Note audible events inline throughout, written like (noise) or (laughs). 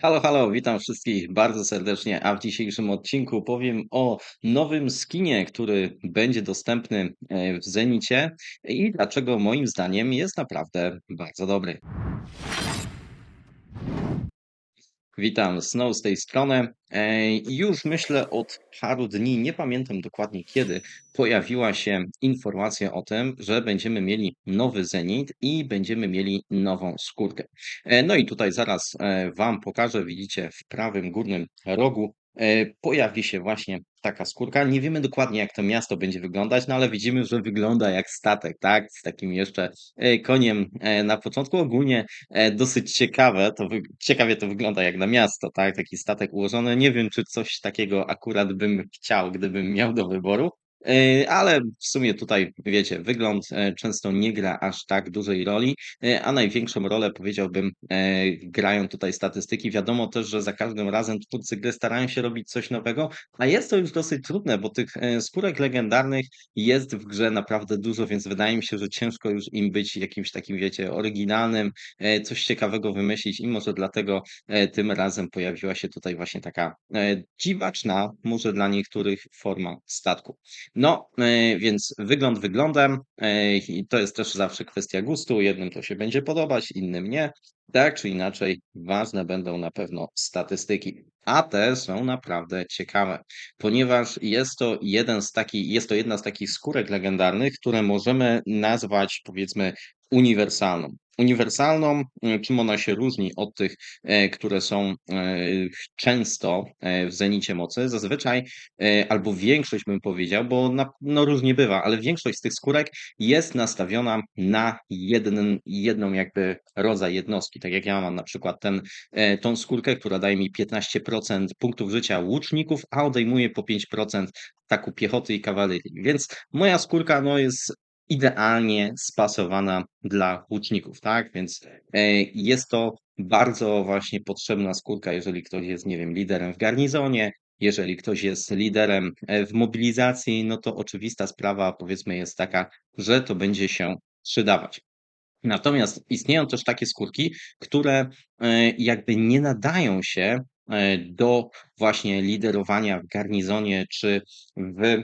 Halo, halo, witam wszystkich bardzo serdecznie, a w dzisiejszym odcinku powiem o nowym skinie, który będzie dostępny e, w Zenicie i dlaczego moim zdaniem jest naprawdę bardzo dobry. Witam, Snow z tej strony. E, Już myślę od paru dni, nie pamiętam dokładnie kiedy, pojawiła się informacja o tym, że będziemy mieli nowy Zenit i będziemy mieli nową skórkę. E, No i tutaj zaraz e, Wam pokażę, widzicie w prawym górnym rogu pojawi się właśnie taka skórka. Nie wiemy dokładnie, jak to miasto będzie wyglądać, no ale widzimy, że wygląda jak statek, tak? Z takim jeszcze e, koniem e, na początku. Ogólnie e, dosyć ciekawe, to ciekawie to wygląda jak na miasto, tak? Taki statek ułożony. Nie wiem, czy coś takiego akurat bym chciał, gdybym miał do wyboru. Yy, ale w sumie tutaj, wiecie, wygląd e, często nie gra aż tak dużej roli, e, a największą rolę powiedziałbym, e, grają tutaj statystyki. Wiadomo też, że za każdym razem twórcy gry starają się robić coś nowego, a jest to już dosyć trudne, bo tych skórek legendarnych jest w grze naprawdę dużo, więc wydaje mi się, że ciężko już im być jakimś takim, wiecie, oryginalnym, coś ciekawego wymyślić i może dlatego tym razem pojawiła się tutaj właśnie taka dziwaczna, może dla niektórych forma statku. No, e, więc wygląd wyglądem, e, i to jest też zawsze kwestia gustu. Jednym to się będzie podobać, innym nie. Tak czy inaczej, ważne będą na pewno statystyki. A te są naprawdę ciekawe, ponieważ jest to jeden z takich, jest to jedna z takich skórek legendarnych, które możemy nazwać, powiedzmy, uniwersalną. Uniwersalną, e, czym ona się różni od tych, e, które są e, często e, w zenicie mocy? Zazwyczaj e, albo większość bym powiedział, bo na, no różnie bywa, ale większość z tych skórek jest nastawiona na jeden, jedną jakby rodzaj jednostki. Tak jak ja mam na przykład ten, e, tą skórkę, która daje mi 15% punktów życia łuczników, a odejmuje po 5% ataku piechoty i kawalerii. Więc moja skórka no, jest idealnie spasowana dla łuczników, tak? Więc e, jest to bardzo właśnie potrzebna skórka, jeżeli ktoś jest, nie wiem, liderem w garnizonie, jeżeli ktoś jest liderem e, w mobilizacji, no to oczywista sprawa, powiedzmy, jest taka, że to będzie się przydawać. Natomiast istnieją też takie skórki, które e, jakby nie nadają się do właśnie liderowania w garnizonie czy w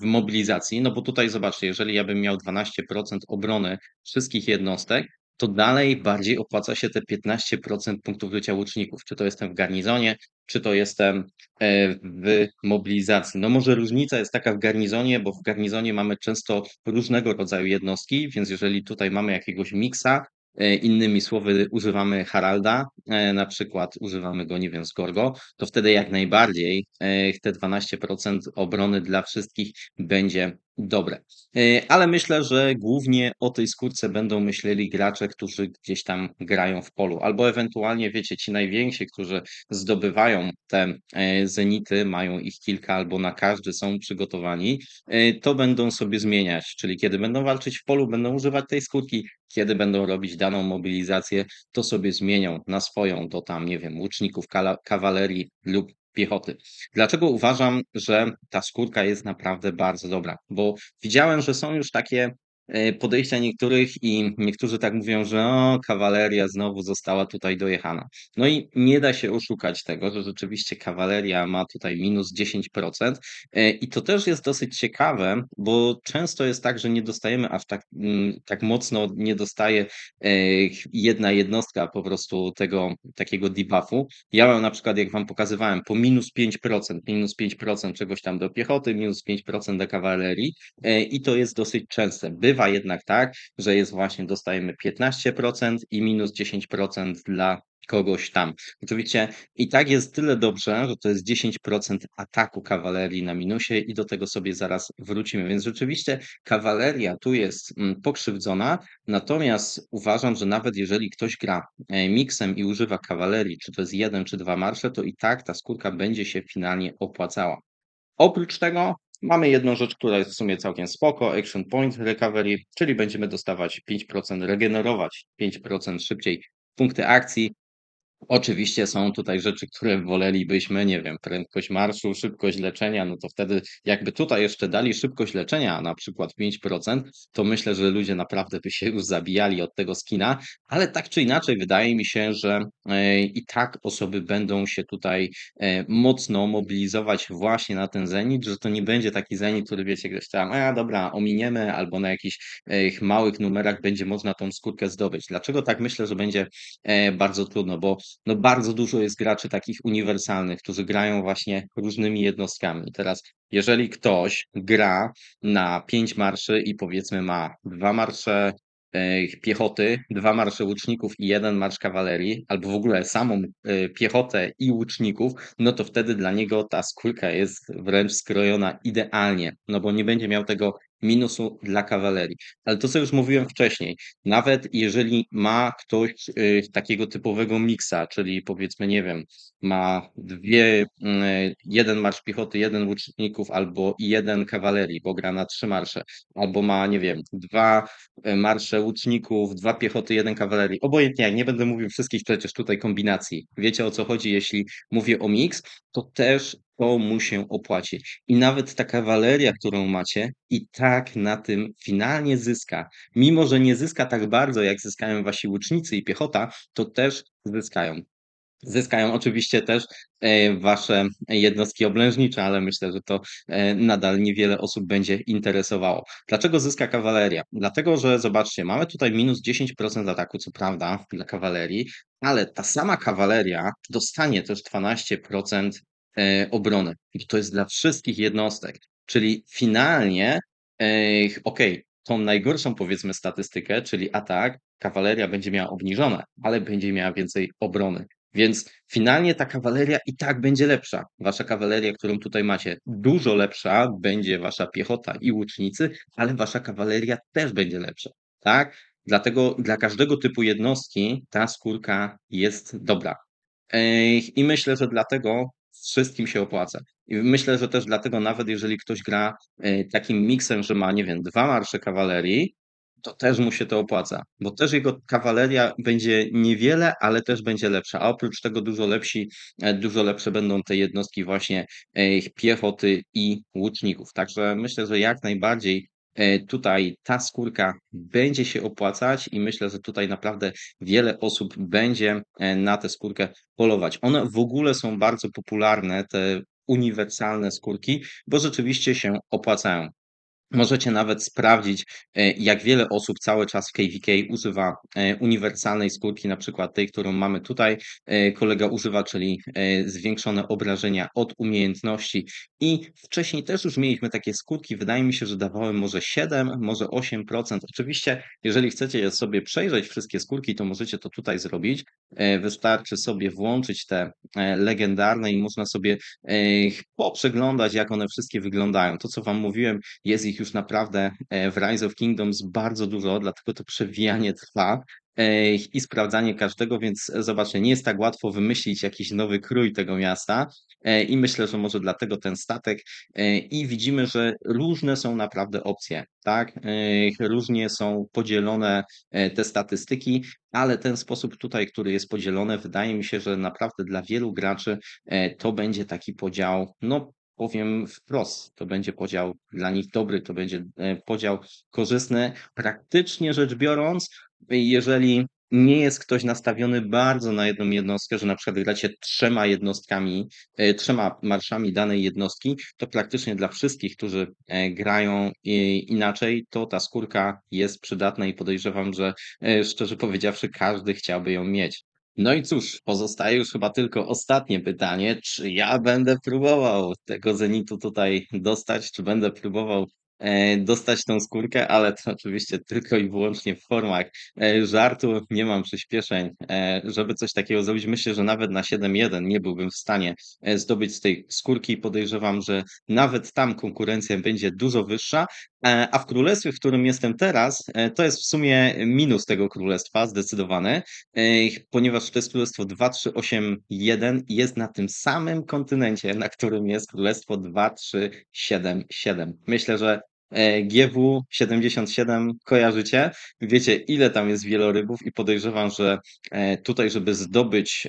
w mobilizacji, no bo tutaj zobaczcie, jeżeli ja bym miał 12% obrony wszystkich jednostek, to dalej bardziej opłaca się te 15% punktów życia łuczników. Czy to jestem w garnizonie, czy to jestem e, w mobilizacji. No może różnica jest taka w garnizonie, bo w garnizonie mamy często różnego rodzaju jednostki, więc jeżeli tutaj mamy jakiegoś miksa, innymi słowy używamy Haralda, e, na przykład używamy go, nie wiem, z Gorgo, to wtedy jak najbardziej e, te 12% obrony dla wszystkich będzie dobre. E, Ale myślę, że głównie o tej skórce będą myśleli gracze, którzy gdzieś tam grają w polu, albo ewentualnie, wiecie, ci najwięksi, którzy zdobywają te e, zenity, mają ich kilka, albo na każdy są przygotowani, e, to będą sobie zmieniać, czyli kiedy będą walczyć w polu, będą używać tej skórki, kiedy będą robić daną mobilizację, to sobie zmienią na swoją, do tam, nie wiem, łuczników, kawalerii lub piechoty. Dlaczego uważam, że ta skórka jest naprawdę bardzo dobra? Bo widziałem, że są już takie podejścia niektórych i niektórzy tak mówią, że o, kawaleria znowu została tutaj dojechana. No i nie da się oszukać tego, że rzeczywiście kawaleria ma tutaj minus 10%. e, I to też jest dosyć ciekawe, bo często jest tak, że nie dostajemy aż tak, mm, tak mocno, nie dostaje e, jedna jednostka po prostu tego takiego debuffu. Ja mam na przykład, jak wam pokazywałem, po minus 5%, minus 5% czegoś tam do piechoty, minus 5% do kawalerii e, i to jest dosyć częste. Bywa jednak tak, że jest właśnie dostajemy 15% i minus 10% dla kogoś tam. Oczywiście i tak jest tyle dobrze, że to jest 10% ataku kawalerii na minusie i do tego sobie zaraz wrócimy. Więc rzeczywiście kawaleria tu jest mm, pokrzywdzona, natomiast uważam, że nawet jeżeli ktoś gra e, miksem i używa kawalerii, czy to jest jeden, czy dwa marsze, to i tak ta skórka będzie się finalnie opłacała. Oprócz tego mamy jedną rzecz, która jest w sumie całkiem spoko, Action Point Recovery, czyli będziemy dostawać 5%, regenerować 5% szybciej punkty akcji Oczywiście są tutaj rzeczy, które wolelibyśmy, nie wiem, prędkość marszu, szybkość leczenia, no to wtedy jakby tutaj jeszcze dali szybkość leczenia, na przykład 5%, to myślę, że ludzie naprawdę by się już zabijali od tego skina, ale tak czy inaczej wydaje mi się, że e, i tak osoby będą się tutaj e, mocno mobilizować właśnie na ten zenit, że to nie będzie taki zenit, który wiecie, gdzieś tam, a dobra, ominiemy, albo na jakichś e, małych numerach będzie można tą skórkę zdobyć. Dlaczego tak myślę, że będzie bardzo trudno? Bo no bardzo dużo jest graczy takich uniwersalnych, którzy grają właśnie różnymi jednostkami. Teraz, jeżeli ktoś gra na 5 marszy i powiedzmy ma 2 marsze e, piechoty, 2 marsze łuczników i 1 marsz kawalerii, albo w ogóle samą e, piechotę i łuczników, no to wtedy dla niego ta skórka jest wręcz skrojona idealnie, no bo nie będzie miał tego minusu dla kawalerii. Ale to, co już mówiłem wcześniej, nawet jeżeli ma ktoś, y, takiego typowego miksa, czyli powiedzmy, nie wiem, ma dwie, mm, 1 marsz piechoty, 1 łuczników albo 1 kawalerii, bo gra na 3 marsze, albo ma, nie wiem, 2 e, marsze łuczników, 2 piechoty, 1 kawalerii. Obojętnie nie będę mówił wszystkich przecież tutaj kombinacji. Wiecie, o co chodzi, jeśli mówię o miks, to też to mu się opłaci. I nawet ta kawaleria, którą macie, i tak na tym finalnie zyska. Mimo, że nie zyska tak bardzo, jak zyskają wasi łucznicy i piechota, to też zyskają. Zyskają oczywiście też e, wasze jednostki oblężnicze, ale myślę, że to e, nadal niewiele osób będzie interesowało. Dlaczego zyska kawaleria? Dlatego, że zobaczcie, mamy tutaj minus 10% ataku, co prawda, dla kawalerii, ale ta sama kawaleria dostanie też 12% e, obrony. I to jest dla wszystkich jednostek. Czyli finalnie, okej, tą najgorszą powiedzmy statystykę, czyli atak, kawaleria będzie miała obniżone, ale będzie miała więcej obrony. Więc finalnie ta kawaleria i tak będzie lepsza. Wasza kawaleria, którą tutaj macie, dużo lepsza będzie wasza piechota i łucznicy, ale wasza kawaleria też będzie lepsza, tak? Dlatego dla każdego typu jednostki ta skórka jest dobra. Ej, I myślę, że dlatego wszystkim się opłaca. I myślę, że też dlatego nawet jeżeli ktoś gra e, takim miksem, że ma, nie wiem, dwa marsze kawalerii, to też mu się to opłaca, bo też jego kawaleria będzie niewiele, ale też będzie lepsza. A oprócz tego dużo lepsi, e, dużo lepsze będą te jednostki właśnie e, piechoty i łuczników. Także myślę, że jak najbardziej tutaj ta skórka będzie się opłacać i myślę, że tutaj naprawdę wiele osób będzie na tę skórkę polować. One w ogóle są bardzo popularne, te uniwersalne skórki, bo rzeczywiście się opłacają. Możecie nawet sprawdzić, e, jak wiele osób cały czas w KVK używa e, uniwersalnej skórki, na przykład tej, którą mamy tutaj. E, kolega używa, czyli zwiększone obrażenia od umiejętności. I wcześniej też już mieliśmy takie skórki, wydaje mi się, że dawały może 7, może 8%. Oczywiście, jeżeli chcecie je sobie przejrzeć, wszystkie skórki, to możecie to tutaj zrobić. Wystarczy sobie włączyć te legendarne i można sobie poprzeglądać, jak one wszystkie wyglądają. To, co Wam mówiłem, jest ich już naprawdę e, w Rise of Kingdoms bardzo dużo, dlatego to przewijanie trwa e, i sprawdzanie każdego, więc e, zobaczcie, nie jest tak łatwo wymyślić jakiś nowy krój tego miasta i myślę, że może dlatego ten statek i widzimy, że różne są naprawdę opcje, tak? Różnie są podzielone te statystyki, ale ten sposób tutaj, który jest podzielony, wydaje mi się, że naprawdę dla wielu graczy to będzie taki podział, no powiem wprost, to będzie podział dla nich dobry, to będzie e, podział korzystny. Praktycznie rzecz biorąc, jeżeli nie jest ktoś nastawiony bardzo na jedną jednostkę, że na przykład gracie trzema jednostkami, e, trzema marszami danej jednostki, to praktycznie dla wszystkich, którzy e, grają inaczej, to ta skórka jest przydatna i podejrzewam, że szczerze powiedziawszy, każdy chciałby ją mieć. No i cóż, pozostaje już chyba tylko ostatnie pytanie, czy ja będę próbował tego Zenitu tutaj dostać, czy będę próbował e, dostać tą skórkę, ale to oczywiście tylko i wyłącznie w formach e, żartu, nie mam przyspieszeń, e, żeby coś takiego zrobić. Myślę, że nawet na 7-1 nie byłbym w stanie zdobyć z tej skórki. Podejrzewam, że nawet tam konkurencja będzie dużo wyższa, a w królestwie, w którym jestem teraz, e, to jest w sumie minus tego królestwa, zdecydowany, e, ponieważ to jest królestwo 2381 i jest na tym samym kontynencie, na którym jest królestwo 2377. Myślę, że e, GW77 kojarzycie? Wiecie, ile tam jest wielorybów i podejrzewam, że e, tutaj, żeby zdobyć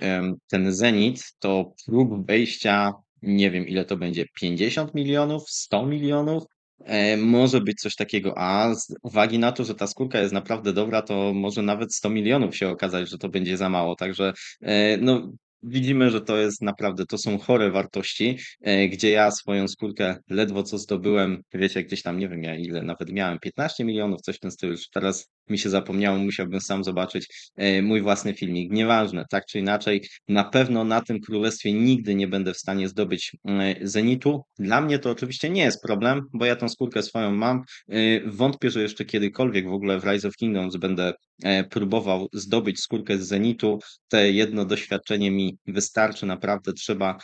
ten zenit, to prób wejścia, nie wiem ile to będzie, 50 milionów, 100 milionów? E, może być coś takiego, a z uwagi na to, że ta skórka jest naprawdę dobra, to może nawet 100 milionów się okazać, że to będzie za mało. Także e, no, widzimy, że to jest naprawdę, to są chore wartości, e, gdzie ja swoją skórkę ledwo co zdobyłem, wiecie, gdzieś tam, nie wiem ja ile nawet miałem, 15 milionów, coś w tym stylu, już teraz mi się zapomniało, musiałbym sam zobaczyć e, mój własny filmik. Nieważne, tak czy inaczej, na pewno na tym królestwie nigdy nie będę w stanie zdobyć e, zenitu. Dla mnie to oczywiście nie jest problem, bo ja tą skórkę swoją mam. E, Wątpię, że jeszcze kiedykolwiek w ogóle w Rise of Kingdoms będę próbował zdobyć skórkę z zenitu. Te jedno doświadczenie mi wystarczy, naprawdę trzeba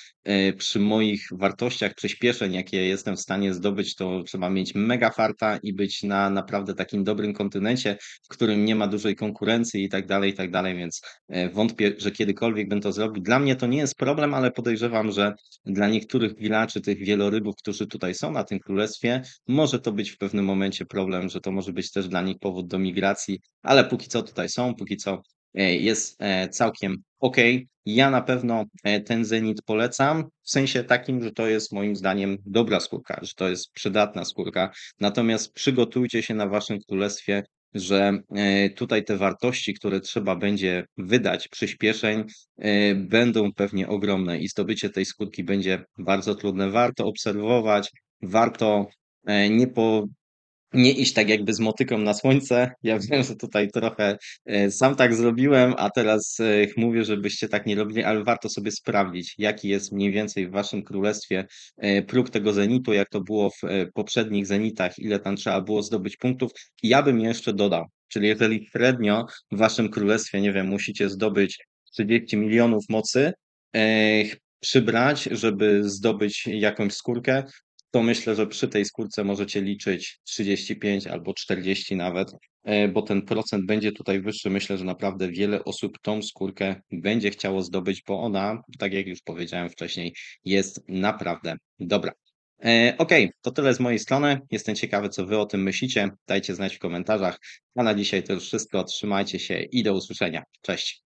przy moich wartościach przyspieszeń, jakie jestem w stanie zdobyć, to trzeba mieć mega farta i być na naprawdę takim dobrym kontynencie, w którym nie ma dużej konkurencji i tak dalej, i tak dalej, więc e, wątpię, że kiedykolwiek bym to zrobił. Dla mnie to nie jest problem, ale podejrzewam, że dla niektórych graczy, tych wielorybów, którzy tutaj są na tym królestwie, może to być w pewnym momencie problem, że to może być też dla nich powód do migracji, ale póki co tutaj są, póki co e, jest e, całkiem ok. Ja na pewno ten Zenit polecam, w sensie takim, że to jest moim zdaniem dobra skórka, że to jest przydatna skórka. Natomiast przygotujcie się na waszym królestwie że e, tutaj te wartości, które trzeba będzie wydać, przyspieszeń, e, będą pewnie ogromne i zdobycie tej skórki będzie bardzo trudne. Warto obserwować, warto e, nie po nie iść tak jakby z motyką na słońce. Ja (laughs) wiem, że tutaj trochę e, sam tak zrobiłem, a teraz e, mówię, żebyście tak nie robili, ale warto sobie sprawdzić, jaki jest mniej więcej w waszym królestwie e, próg tego zenitu, jak to było w poprzednich zenitach, ile tam trzeba było zdobyć punktów. Ja bym jeszcze dodał, czyli jeżeli średnio w waszym królestwie, nie wiem, musicie zdobyć 30 milionów mocy, przybrać, żeby zdobyć jakąś skórkę, to myślę, że przy tej skórce możecie liczyć 35 albo 40 nawet, e, bo ten procent będzie tutaj wyższy. Myślę, że naprawdę wiele osób tą skórkę będzie chciało zdobyć, bo ona, tak jak już powiedziałem wcześniej, jest naprawdę dobra. E, Okej, to tyle z mojej strony. Jestem ciekawy, co Wy o tym myślicie. Dajcie znać w komentarzach. A na dzisiaj to już wszystko. Trzymajcie się i do usłyszenia. Cześć.